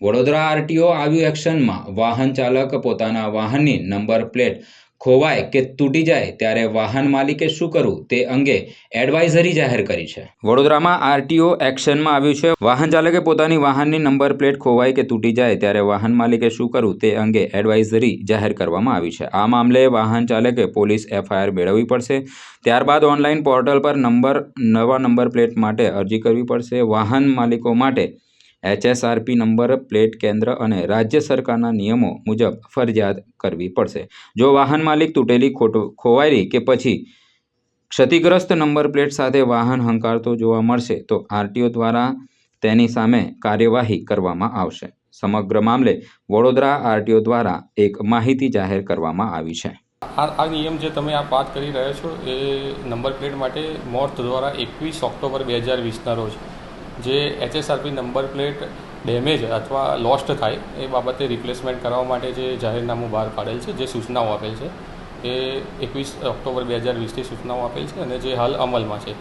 Vadodara RTO આવ્યું એક્શનમાં. વાહન ચાલક પોતાના વાહનની નંબર પ્લેટ ખોવાય કે તૂટી જાય ત્યારે વાહન માલિકે શું કરવું તે અંગે એડવાઇઝરી જાહેર કરી છે. વડોદરામાં આરટીઓ એક્શનમાં આવ્યું છે. વાહન ચાલકે પોતાની વાહનની નંબર પ્લેટ ખોવાય કે તૂટી જાય ત્યારે વાહન માલિકે શું કરવું તે અંગે એડવાઇઝરી જાહેર કરવામાં આવી છે. આ મામલે વાહન ચાલકે પોલીસ એફઆઈઆર મેળવવી પડશે. ત્યારબાદ ઓનલાઈન પોર્ટલ પર નંબર, નવા નંબર પ્લેટ માટે અરજી કરવી પડશે. વાહન માલિકો માટે એચએસઆરપી નંબર, પ્લેટ કેન્દ્ર અને રાજ્ય સરકારના નિયમો મુજબ ફરજિયાત કરવી પડશે. જો વાહન માલિક તૂટેલી ખોટો ખોવાયેલી કે પછી ક્ષતિગ્રસ્ત નંબર, પ્લેટ સાથે વાહન હંકારતો જોવા મળશે, તો આરટીઓ દ્વારા તેની સામે કાર્યવાહી કરવામાં આવશે. સમગ્ર મામલે વડોદરા આરટીઓ દ્વારા એક માહિતી જાહેર કરવામાં આવી છે. આ નિયમ જે તમે આ વાત કરી રહ્યા છો, એ નંબર, પ્લેટ માટે મોર્થ દ્વારા એકવીસ ઓક્ટોબર બે હજાર વીસના રોજ જે એચએસઆરપી નંબર પ્લેટ ડેમેજ અથવા લોસ્ટ થાય, એ બાબતે રિપ્લેસમેન્ટ કરવા માટે જે જાહેરનામું બહાર પાડેલ છે, જે સૂચનાઓ આપેલ છે, એ એકવીસ ઓક્ટોબર બે હજાર વીસની સૂચનાઓ આપેલ છે અને જે હાલ અમલમાં છે.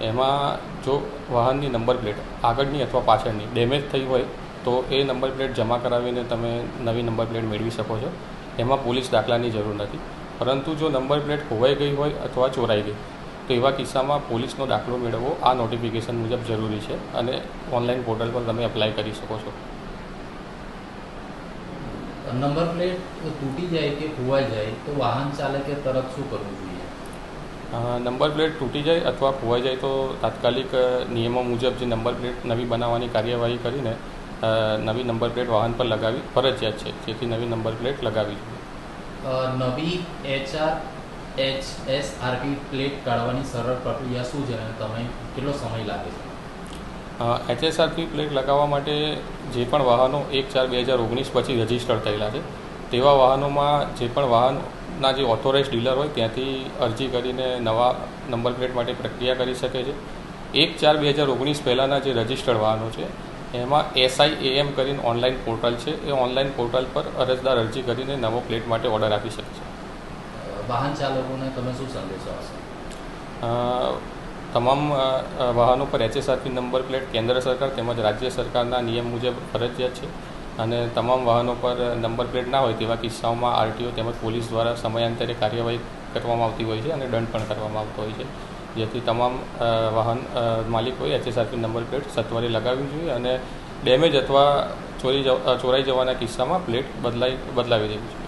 એમાં જો વાહનની નંબર પ્લેટ આગળની અથવા પાછળની ડેમેજ થઈ હોય, તો એ નંબર પ્લેટ જમા કરાવીને તમે નવી નંબર પ્લેટ મેળવી શકો છો. એમાં પોલીસ દાખલાની જરૂર નથી. પરંતુ જો નંબર પ્લેટ ખોવાઈ ગઈ હોય અથવા ચોરાઈ ગઈ તો એવા કિસ્સામાં પોલીસનો દાખલો મેળવવો આ નોટિફિકેશન મુજબ જરૂરી છે અને ઓનલાઈન પોર્ટલ પર તમે એપ્લાય કરી શકો છો. નંબર પ્લેટ તૂટી જાય કે ખોવાઈ જાય તો વાહન ચાલકે તરત શું કરવું જોઈએ? નંબર પ્લેટ તૂટી જાય અથવા ખોવાઈ જાય તો તાત્કાલિક નિયમો મુજબ જે નંબર પ્લેટ નવી બનાવવાની કાર્યવાહી કરીને નવી નંબર પ્લેટ વાહન પર લગાવી ફરજિયાત છે જેથી નવી નંબર પ્લેટ લગાવી જોઈએ. નવી એચઆર એચ એસ પ્લેટ કાઢવાની સરળ પ્રક્રિયા શું છે અને તમે કેટલો સમય લાગે છે? એચએસઆરપી પ્લેટ લગાવવા માટે જે પણ વાહનો એક ચાર બે હજાર ઓગણીસ પછી રજિસ્ટર થયેલા છે, તેવા વાહનોમાં જે પણ વાહનના જે ઓથોરાઇઝ ડીલર હોય ત્યાંથી અરજી કરીને નવા નંબર પ્લેટ માટે પ્રક્રિયા કરી શકે છે. એક ચાર બે હજાર ઓગણીસ પહેલાંના જે રજિસ્ટર્ડ વાહનો છે, એમાં એસઆઈ એએમ કરીને ઓનલાઈન પોર્ટલ છે, એ ઓનલાઈન પોર્ટલ પર અરજદાર અરજી કરીને નવો પ્લેટ માટે ઓર્ડર આપી શકે છે. વાહન ચાલકોને તમે શું સંદેશો આપશો? તમામ વાહનો પર એચએસઆરપી નંબર પ્લેટ કેન્દ્ર સરકાર તેમજ રાજ્ય સરકારના નિયમ મુજબ ફરજિયાત છે. અને તમામ વાહનો પર નંબર પ્લેટ ના હોય તેવા કિસ્સાઓમાં આરટીઓ તેમજ પોલીસ દ્વારા સમયાંતરે કાર્યવાહી કરવામાં આવતી હોય છે અને દંડ પણ કરવામાં આવતો હોય છે. જેથી તમામ વાહન માલિકોએ એચએસઆરપી નંબર પ્લેટ સત્વરે લગાવવી જોઈએ અને ડેમેજ અથવા ચોરી ચોરાઈ જવાના કિસ્સામાં પ્લેટ બદલાઈ, બદલાવી દેવી જોઈએ.